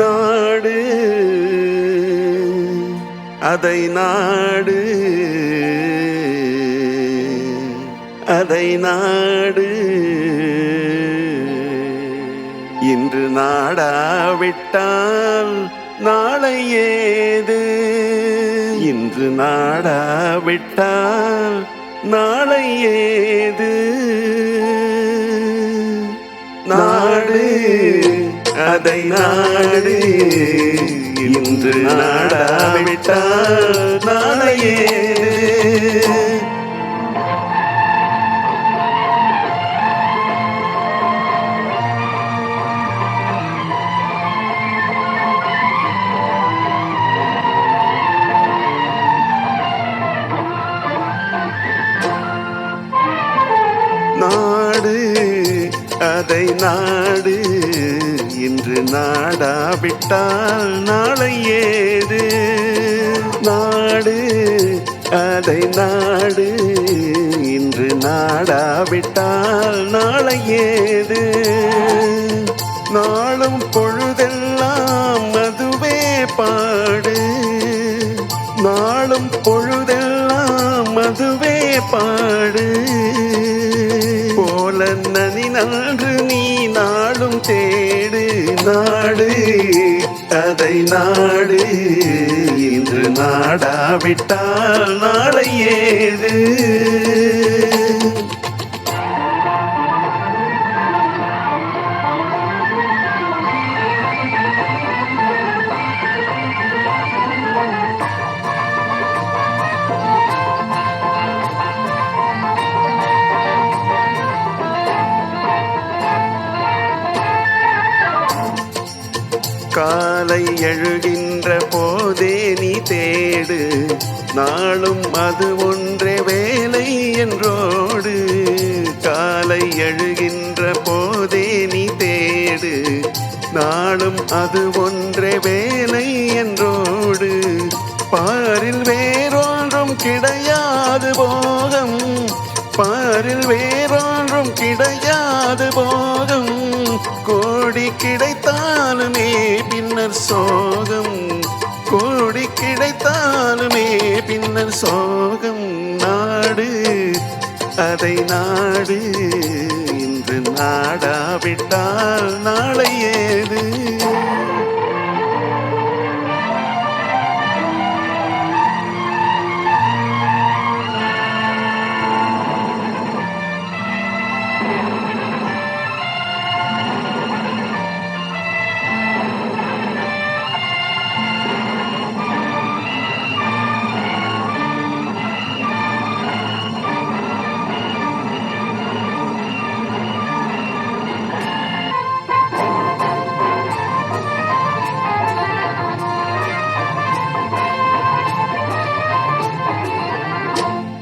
நாடு அதை நாடு அதை நாடு. இன்று நாடாவிட்டால் நாளை ஏது? இன்று நாடாவிட்டால் நாளை ஏது? நாடு. அதை நாடு இன்று நாடாவிட்டால் நாளையே. நாடு அதை நாடு. இன்று நாடாவிட்டால் நாளை ஏது? நாடு அதை நாடு. இன்று நாடாவிட்டால் நாளை ஏது? நாளும் பொழுதெல்லாம் அதுவே பாடு. நாளும் பொழுதெல்லாம் அதுவே பாடு. போல நனி நன்று நீ நாளும் தேடு. நாடு அதை நாடு. இன்று நாடாவிட்டால் நாளை ஏது? காலை எழுகின்ற போதே நீ தேடு. நாளும் அது ஒன்றே வேலை என்றோடு. காலை எழுகின்ற போதே நீ தேடு. நாளும் அது ஒன்றே வேலை என்றோடு. பாரில் வேறொன்றும் கிடையாது போகம். பாரில் வேறொன்றும் கிடையாது போகம். கிடைத்தாலுமே பின்னர் சோகம். கோடி கிடைத்தாலுமே பின்னர் சோகம். நாடு அதை நாடு. இன்று நாடாவிட்டால் நாளை ஏது?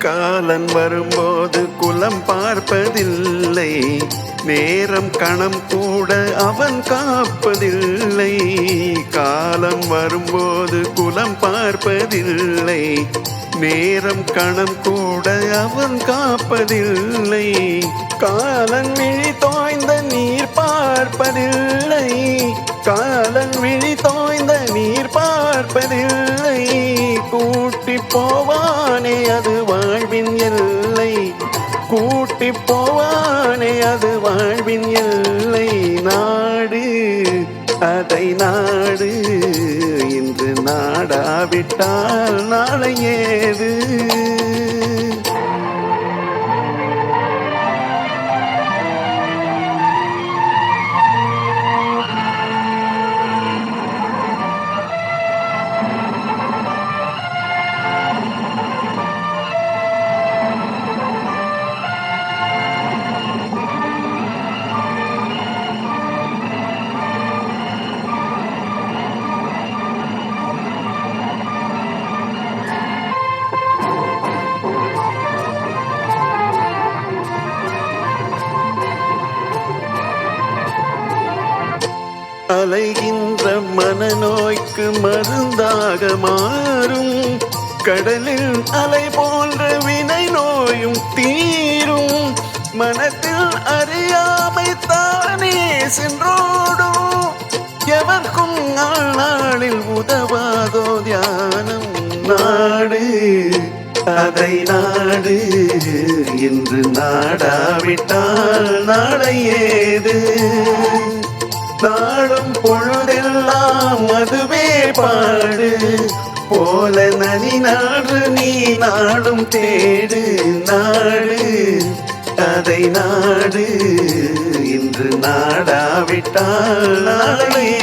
காலன் வரும்போது குலம் பார்ப்பதில்லை. நேரம் கணம் கூட அவன் காப்பதில்லை. காலம் வரும்போது குலம் பார்ப்பதில்லை. நேரம் கணம் கூட அவன் காப்பதில்லை. காலன் விழி தோய்ந்த நீர் பார்ப்பதில்லை. காலன் விழி தோய்ந்த நீர் பார்ப்பதில்லை. கூட்ட போவானே அது வாழ்வின் எல்லை. கூட்டி போவானே அது வாழ்வின் எல்லை. நாடு அதை நாடு. இன்று நாடாவிட்டால் நாளை ஏது? அலைகின்ற மனநோய்க்கு மருந்தாக மாறும். கடலில் அலை போன்ற வினை நோயும் தீரும். மனத்தில் அறியாமை தானே சென்றோடும். எவர்க்கும் நாளில் உதவாதோ தியானம். நாடு அதை நாடு இன்று நாடாவிட்டால் நாளை ஏது? நாளும் பொழுதெல்லாம் அதுவே பாடு. போல நனி நாடு நீ நாடும் தேடு. நாடு அதை நாடு. இன்று நாடாவிட்டால் நாளை